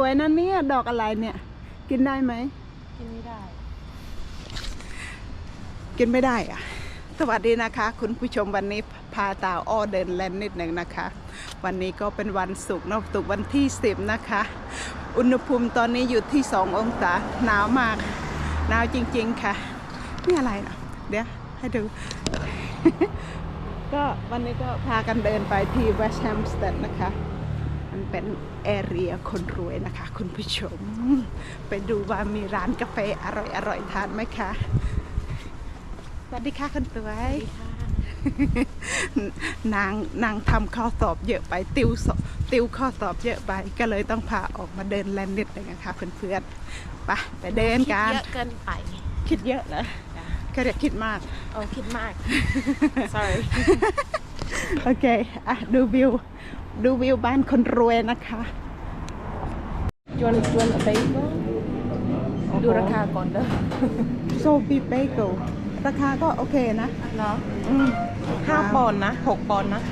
วยนะเนี่ยดอกอะไรเนี่ย กินได้ไหม กินไม่ได้ กินไม่ได้อะสวัสดีนะคะ คุณผู้ชมวันนี้พาตาอ้อเดินเล่นนิดหนึ่งนะคะ วันนี้ก็เป็นวันศุกร์เนอะศุกร์วันที่สิบนะคะ อุณหภูมิตอนนี้อยู่ที่สององศาหนาวมากหนาวจริง ๆ ค่ะนี่อะไรนะเดี๋ยวให้ดู ก็วันนี้ก็พากันเดินไปที่เวสต์แฮมสเตดนะคะ มันเป็นแอเรียคนรวยนะคะ คุณผู้ชม ไปดูว่ามีร้านกาแฟอร่อยๆทานไหมคะสวัสดีค่ะคุณสวยนางนางทำข้อสอบเยอะไปติวสอบติวข้อสอบเยอะไปก็เลยต้องพาออกมาเดินแลนนิดหนึงนะคะเพื่อนๆไปไปเดินกันเยอะเกินไป คิดเยอะเหรอก็เรียกคิดมากโอ้คิดมาก sorry โอเค อะ ดูวิว ดูวิวบ้านคนรวยนะคะ จวนจวนไปดูราคาก่อนเด้อโซบีเบเกลราคาก็โอเคนะเนาะอืมห้าปอนด์นะหกปอนด์นะ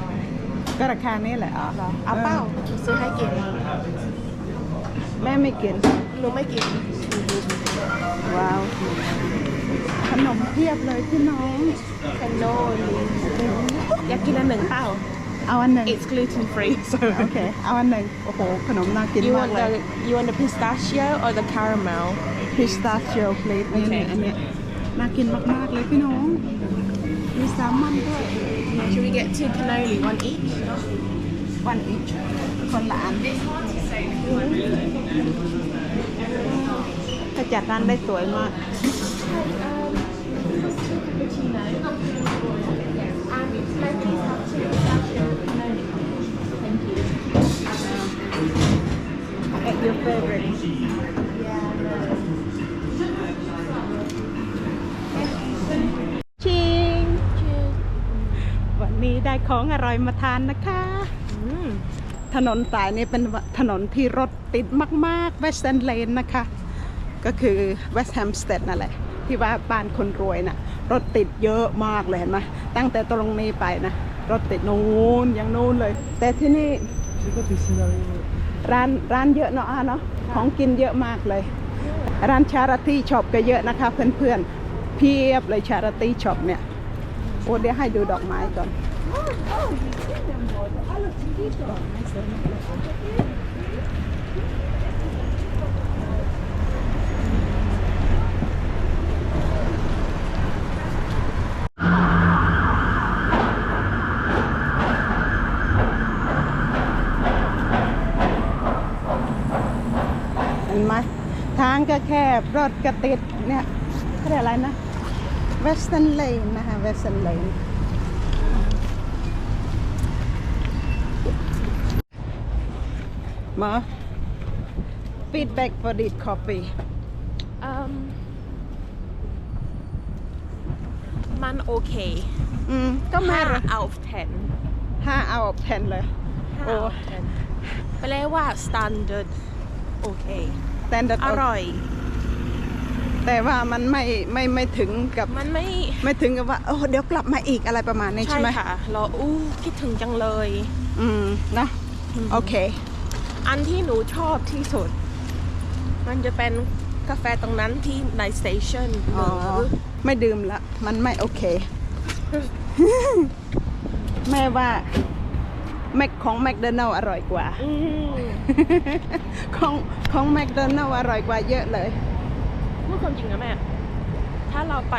ก็ราคานี้แหละอะเอาเปล่าซื้อให้กินแม่ไม่กินหนูไม่กิน ว้าว ขนมเพียบเลยพี่น้องแคนโนลีอยากกินอันหนึ่งเปล่า เอาอันหนึ่ง it's gluten free so โอเค เอาอันหนึ่งโอ้โห ขนมน่ากิน you มาก want เล the ย you want the pistachio or the caramel pistachio plate นี่โอเคนี่อันเนี้ยน่ากินมาก ๆ เลยพี่น้อง มีแซลมอนด้วย should we get two cannoli one each วันอีกคนละอันก็จัดร้านได้สวยมาก At ของอร่อยมาทานนะคะอืมถนนสายนี้เป็นถนนที่รถติดมากๆ Western Lane นะคะ ก็คือ West Hampstead นั่นแหละ ที่ว่าบ้านคนรวยน่ะ รถติดเยอะมากเลยเห็นไหมตั้งแต่ตรงนี้ไปนะ รถติดนู้นอย่างนู้นเลย แต่ที่นี่ร้านร้านเยอะเนาะอะเนาะของกินเยอะมากเลย ร้านชาริตี้ช็อปก็เยอะนะคะเพื่อนๆเพียบเลยชาริตี้ช็อปเนี่ยโอ้เดี๋ยวให้ดูดอกไม้ก่อน เห็นไหมทางก็แคบรถก็ติดเนี่ยเขาเรียกอะไรนะ Western Lane นะคะ Western Lane มา feedback for this coffee um มันโอเคอืมก็มา5 out of 10 ห้าเอาแผ่นเลย โอ้ 5 out of 10แปลว่า standard โอเค แต่ดัดอร่อย แต่ว่ามันไม่ไม่ไม่ถึงกับมันไม่ ไม่ถึงกับว่าโอ้เดี๋ยวกลับมาอีกอะไรประมาณนี้ใช่ใช่ไหมค่ะรออู้คิดถึงจังเลย อืมนะ โอเค อันที่หนูชอบที่สุด มันจะเป็นกาแฟตรงนั้นที่ในสเตชันหอ๋อ รือไม่ดื่มละ มันไม่โอเค แม่ว่าแมคของแมคโดนัลอร่อยกว่า อืมของของแมคโดนัลอร่อยกว่าเยอะเลย พูดความจริงนะแม่ ถ้าเราไป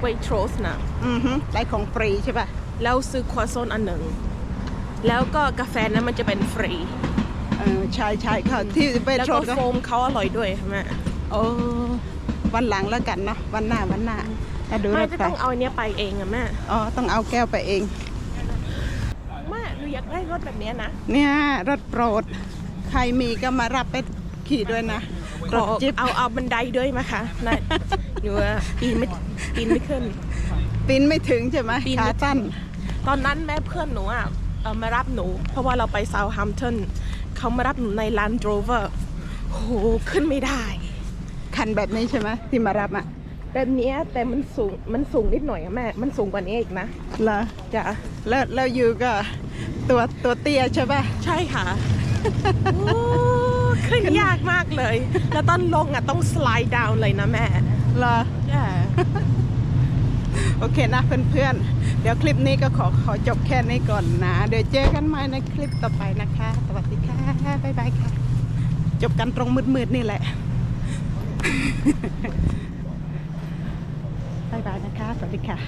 เวทรสนะ อือฮึได้ของฟรีใช่ป่ะ แล้วซื้อควาซอนอันหนึ่ง แล้วก็กาแฟนั้นมันจะเป็นฟรีเออใช่ใช่ค่ะที่ไปแล้วโชก็ว์ก็โฟมเขาอร่อยด้วยค่ะแม่โอ้วันหลังแล้วกันเนาะวันหน้าวันหน้าถ้าดูแม่รถจะไฟต้องเอาอันเนี้ยไปเองอะแม่อ๋อต้องเอาแก้วไปเอง แม่หนูอยากได้รถแบบเนี้ยนะ เนี่ยรถโปรด ใครมีก็มารับไปขี่ด้วยนะรถจิ๊บเอาเอาบันไดด้วยไหมคะนะหนูว่าปีนไม่ปีนไม่ขึ้น ปีนไม่ถึงใช่ไหมปีนไม่ ขาถึงสั้นตอนนั้นแม่เพื่อนหนูอะเอ่อมารับหนู เพราะว่าเราไปเซาท์แฮมป์ตัน เขามารับหนูใน Land Rover โหขึ้นไม่ได้ คันแบบนี้ใช่ไหมที่มารับอะแบบนี้แต่มันสูงมันสูงนิดหน่อยอะแม่ มันสูงกว่านี้อีกนะเหรอจะแล้วแล้วอยู่ก็ตัวตัวเตี้ยใช่ป่ะ ใช่ค่ะโอ้ขึ้นยากมากเลย แล้วต้นลงอะต้องสไลด์ดาวน์เลยนะแม่เหรอใช่โอเคนะเพื่อนๆ เดี๋ยวคลิปนี้ก็ขอขอจบแค่นี้ก่อนนะ เดี๋ยวเจอกันใหม่ในคลิปต่อไปนะคะสวัสดีายบายค่ะ จบกันตรงมืดๆนี่แหละบายบายนะคะ สวัสดีค่ะ